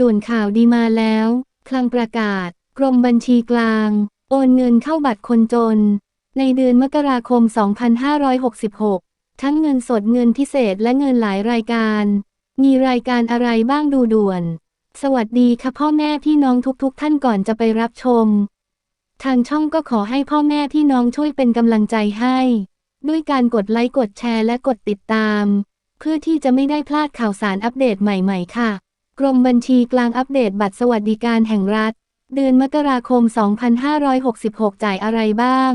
ด่วนข่าวดีมาแล้ว คลังประกาศ กรมบัญชีกลาง โอนเงินเข้าบัตรคนจน ในเดือนมกราคม 2566 ทั้งเงินสดเงินพิเศษและเงินหลายรายการ มีรายการอะไรบ้างดูด่วน สวัสดีค่ะพ่อแม่พี่น้องทุกๆทท่านก่อนจะไปรับชม ทางช่องก็ขอให้พ่อแม่พี่น้องช่วยเป็นกำลังใจให้ ด้วยการกดไลค์กดแชร์และกดติดตาม เพื่อที่จะไม่ได้พลาดข่าวสารอัปเดตใหม่ ๆ ค่ะ กรมบัญชีกลางอัปเดตบัตรสวัสดิการแห่งรัฐ เดือนมกราคม 2566 จ่ายอะไรบ้าง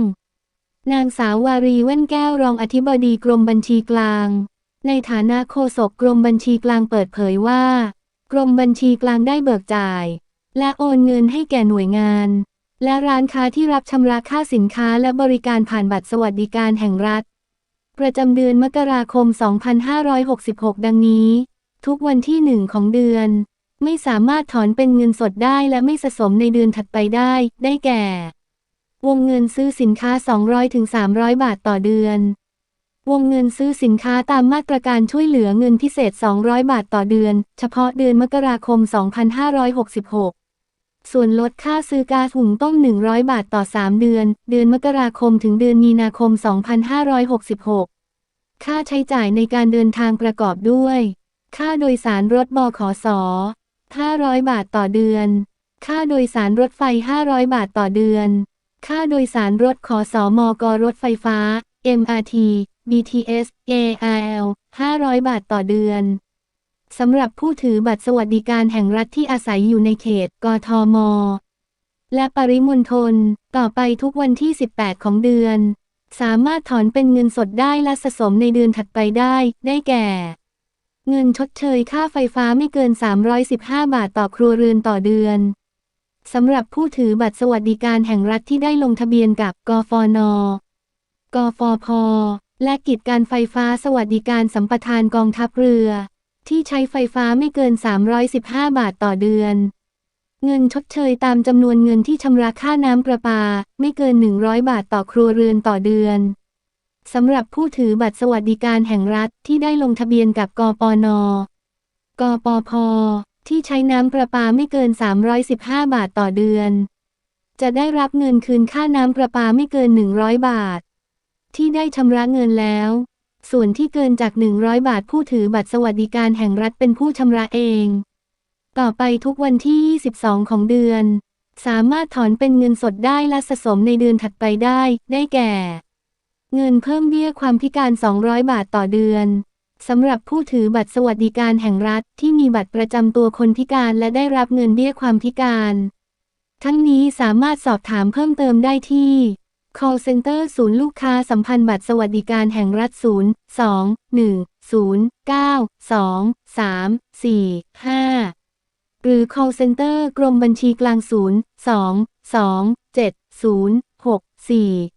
นางสาววารีแว่นแก้วรองอธิบดีกรมบัญชีกลาง ในฐานะโฆษกกรมบัญชีกลางเปิดเผยว่า กรมบัญชีกลางได้เบิกจ่าย และโอนเงินให้แก่หน่วยงาน และร้านค้าที่รับชำระค่าสินค้าและบริการผ่านบัตรสวัสดิการแห่งรัฐ ประจำเดือนมกราคม 2566 ดังนี้ ทุกวันที่หนึ่งของเดือน ไม่สามารถถอนเป็นเงินสดได้และไม่สะสมในเดือนถัดไปได้ ได้แก่ วงเงินซื้อสินค้า 200-300 บาทต่อเดือน วงเงินซื้อสินค้าตามมาตรการช่วยเหลือเงินพิเศษ 200 บาทต่อเดือน เฉพาะเดือนมกราคม 2566ส่วนลดค่าซื้อก๊าซหุงต้ม 100 บาทต่อ 3 เดือน เดือนมกราคมถึงเดือนมีนาคม 2566 ค่าใช้จ่ายในการเดินทางประกอบด้วย ค่าโดยสารรถบขส500 บาทต่อเดือน ค่าโดยสารรถไฟ 500 บาทต่อเดือน ค่าโดยสารรถขอสอมกรถไฟฟ้า MRT BTS ARL 500 บาทต่อเดือน สำหรับผู้ถือบัตรสวัสดิการแห่งรัฐที่อาศัยอยู่ในเขต กทม และปริมณฑล ต่อไปทุกวันที่ 18 ของเดือน สามารถถอนเป็นเงินสดได้และสะสมในเดือนถัดไปได้ ได้แก่ เงินชดเชยค่าไฟฟ้าไม่เกิน 315 บาทต่อครัวเรือนต่อเดือนสำหรับผู้ถือบัตรสวัสดิการแห่งรัฐที่ได้ลงทะเบียนกับกฟน กฟพ และกิจการไฟฟ้าสวัสดิการสัมปทานกองทัพเรือ ที่ใช้ไฟฟ้าไม่เกิน 315 บาทต่อเดือน เงินชดเชยตามจำนวนเงินที่ชำระค่าน้ำประปา ไม่เกิน 100 บาทต่อครัวเรือนต่อเดือน สำหรับผู้ถือบัตรสวัสดิการแห่งรัฐที่ได้ลงทะเบียนกับกปน กปพ ที่ใช้น้ำประปาไม่เกิน 315 บาทต่อเดือน จะได้รับเงินคืนค่าน้ำประปาไม่เกิน 100 บาท ที่ได้ชำระเงินแล้ว ส่วนที่เกินจาก 100 บาทผู้ถือบัตรสวัสดิการแห่งรัฐเป็นผู้ชำระเอง ต่อไปทุกวันที่ 22 ของเดือน สามารถถอนเป็นเงินสดได้และสะสมในเดือนถัดไปได้ ได้แก่ เงินเพิ่มเบี้ยความพิการ 200 บาทต่อเดือนสำหรับผู้ถือบัตรสวัสดิการแห่งรัฐที่มีบัตรประจำตัวคนพิการและได้รับเงินเบี้ยความพิการ ทั้งนี้สามารถสอบถามเพิ่มเติมได้ที่ call center ศูนย์ลูกค้าสัมพันธ์บัตรสวัสดิการแห่งรัฐ 0 2 1 0 9 2 3 4 5 หรือ call center กรมบัญชีกลาง 0 2 2 7 0 6 4